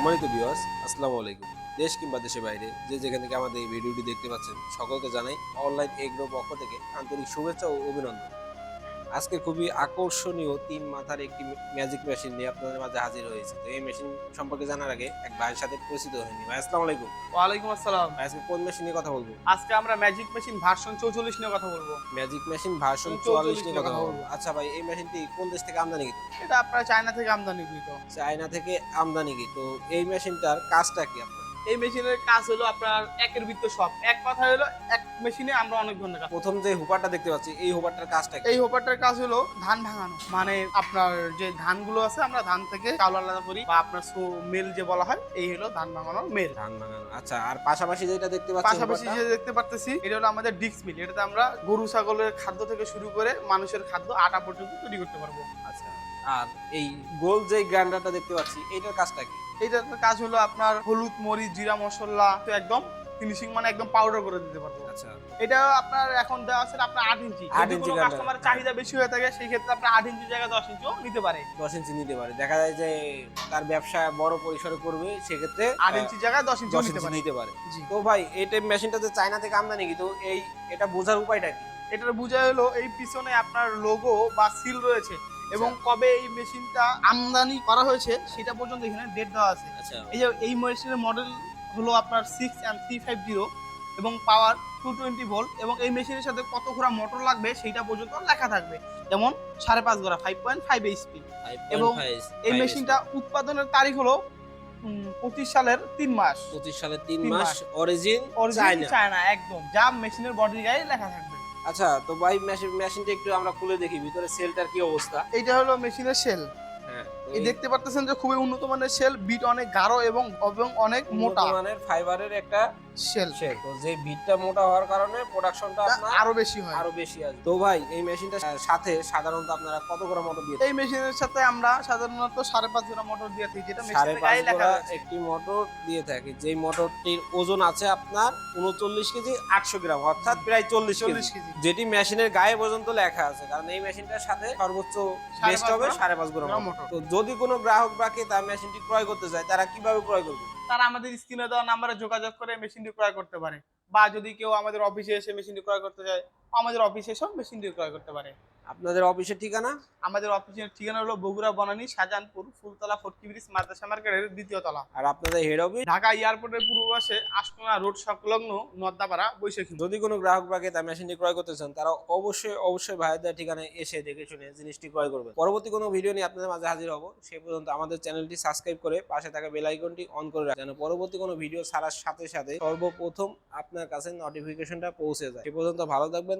সম্মানিত বিওয়াস আসসালামু আলাইকুম। দেশ কিংবা দেশের বাইরে, যে যেখান থেকে আমাদের এই ভিডিওটি দেখতে পাচ্ছেন, সকলকে জানাই অনলাইন এগ্রো পক্ষ থেকে আন্তরিক শুভেচ্ছা ও অভিনন্দন। আজকে খুবই আকর্ষণীয় তিন মাথার একটি ম্যাজিক মেশিন নিয়ে আপনাদের মাঝে হাজির হয়েছে। তো এই মেশিন সম্পর্কে জানার আগে এক ভাইয়ের সাথে পরিচিত হয়নি ভাই আসসালামু আলাইকুম। ওয়ালাইকুম আসসালাম। ভাই আজকে কোন মেশিন নিয়ে কথা বলব? আজকে আমরা ম্যাজিক মেশিন ভার্সন চৌচল্লিশ নিয়ে কথা বলব। ম্যাজিক মেশিন ভার্সন 44 নিয়ে কথা বলব। আচ্ছা ভাই এই মেশিনটি কোন দেশ থেকে আমদানি এটা আপনার চায়না থেকে আমদানিকৃত চায়না থেকে আমদানি তো এই মেশিনটার কাজটা কি আপনার এই মেশিনের কাজ হলো আপনার একের বৃত্ত সব। এক কথা হলো এক মেশিনে আমরা অনেক ধরনের কাজ প্রথম যে হোপারটা দেখতে পাচ্ছি এই হুপারটার কাজটা এই হোপারটার কাজ হলো ধান ভাঙানো। মানে আপনার যে ধানগুলো আছে আমরা ধান থেকে চাউল আলাদা করি বা আপনার মেল যে বলা হয় এই হলো ধান ভাঙানোর মেল। ধান ভাঙানো আচ্ছা আর পাশাপাশি যেটা দেখতে পাচ্ছি পাশাপাশি? যে দেখতে পারতেছি এটা হলো আমাদের ডিক্স মিল। এটাতে আমরা গরু ছাগলের খাদ্য থেকে শুরু করে মানুষের খাদ্য আটা পর্যন্ত তৈরি করতে পারব। আচ্ছা। আর এই গোল যে গ্রাইন্ডারটা দেখতে পাচ্ছি এইটার কাজটা কি? এইটার কাজ হলো আপনার হলুদ মরিচ জিরা মশলা তো একদম ফিনিশিং মানে একদম পাউডার করে দিতে পারব। আচ্ছা। এটা আপনার এখন দেওয়া আছে আপনার আট ইঞ্চি। আট ইঞ্চি কাস্টমার চাহিদা বেশি হয়ে থাকে সেই ক্ষেত্রে আপনার আট ইঞ্চি জায়গায় দশ ইঞ্চিও নিতে পারে। দশ ইঞ্চি নিতে পারে। দেখা যায় যে তার ব্যবসা বড় পরিসরে করবে সেক্ষেত্রে আট ইঞ্চি জায়গায় দশ ইঞ্চি দশ নিতে ইঞ্চি পারে। নিতে পারে। জি। তো ভাই এই টাইপ মেশিনটা যে চায়না থেকে আমদানি কিন্তু এই এটা বোঝার উপায়টা কি? এটার বোঝা হলো এই পিছনে আপনার লোগো বা সিল রয়েছে। এবং আচ্ছা। কবে এই মেশিনটা আমদানি করা হয়েছে সেটা পর্যন্ত এখানে ডেট দেওয়া আছে। আচ্ছা। এই যে এই মেশিনের মডেল হলো আপনার six and three five zero এবং পাওয়ার টু টোয়েন্টি ভোল্ট এবং এই মেশিনের সাথে কত ঘোড়া মোটর লাগবে সেইটা পর্যন্ত লেখা থাকবে। যেমন সাড়ে পাঁচ ঘোড়া ফাইভ পয়েন্ট ফাইভ এইচপি এবং এই মেশিনটা উৎপাদনের তারিখ হলো পঁচিশ সালের তিন মাস। পঁচিশ সালের তিন মাস। অরিজিন চায়না একদম। যা মেশিনের বডির গায়ে লেখা থাকবে। আচ্ছা তো ভাই মেশিন মেশিনটা একটু আমরা খুলে দেখি ভিতরে সেলটার কি অবস্থা? এইটা হলো মেশিনের সেল হ্যাঁ এই দেখতে পারতেছেন যে খুবই উন্নত মানের সেল বিট অনেক গাঢ় এবং এবং অনেক মোটা। মানের ফাইবারের একটা সেল শেল তো যে মোটা হওয়ার কারণে প্রোডাকশনটা আপনার আরও বেশি হয়। আরও বেশি আসবে। তো ভাই এই মেশিনটার সাথে সাধারণত আপনারা কত গ্রাম মোটর দিয়ে এই মেশিনের সাথে আমরা সাধারণত সাড়ে পাঁচ গ্রাম মোটর দিয়ে থাকি যেটা সাড়ে পাঁচ একটি মোটর দিয়ে থাকি যেই মোটরটির ওজন আছে আপনার উনচল্লিশ কেজি আটশো গ্রাম অর্থাৎ প্রায় চল্লিশ চল্লিশ কেজি। যেটি মেশিনের গায়ে পর্যন্ত লেখা আছে কারণ এই মেশিনটার সাথে সর্বোচ্চ বেস্ট হবে সাড়ে পাঁচ গ্রাম মোটর। মোটর। তো যদি কোনো গ্রাহক বা ক্রেতা মেশিনটি ক্রয় করতে চায় তারা কীভাবে ক্রয় করবে? তারা আমাদের স্ক্রিনে দেওয়া নাম্বারে যোগাযোগ করে মেশিনটি ক্রয় করতে পারে। বা যদি কেউ আমাদের অফিসে এসে মেশিনটি ক্রয় করতে চায় আমাদের অফিসে এসেও দিয়ে ক্রয় করতে পারে। আপনাদের অফিসের ঠিকানা? আমাদের অফিসের ঠিকানা হলো বগুড়া বনানী শাহজাহানপুর ফুলতলা ফটকি ব্রিজ মাদ্রাসা মার্কেটের দ্বিতীয় তলা। আর আপনাদের হেড অফিস ঢাকা এয়ারপোর্টের পূর্ব পাশে আশকোনা রোড সংলগ্ন নদ্দাপাড়া বৈশাখী। যদি কোনো গ্রাহক বা ক্রেতা মেশিনটি ক্রয় করতে চান তারা অবশ্যই অবশ্যই ভাইদের ঠিকানায় এসে দেখে শুনে জিনিসটি ক্রয় করবে পরবর্তী কোনো ভিডিও নিয়ে আপনাদের মাঝে হাজির হব। সেই পর্যন্ত আমাদের চ্যানেলটি সাবস্ক্রাইব করে পাশে থাকা বেল আইকনটি অন করে রাখেন। যেন পরবর্তী কোনো ভিডিও ছাড়ার সাথে সাথে সর্বপ্রথম আপনার কাছে নোটিফিকেশনটা পৌঁছে যায়। সে পর্যন্ত ভালো থাকবেন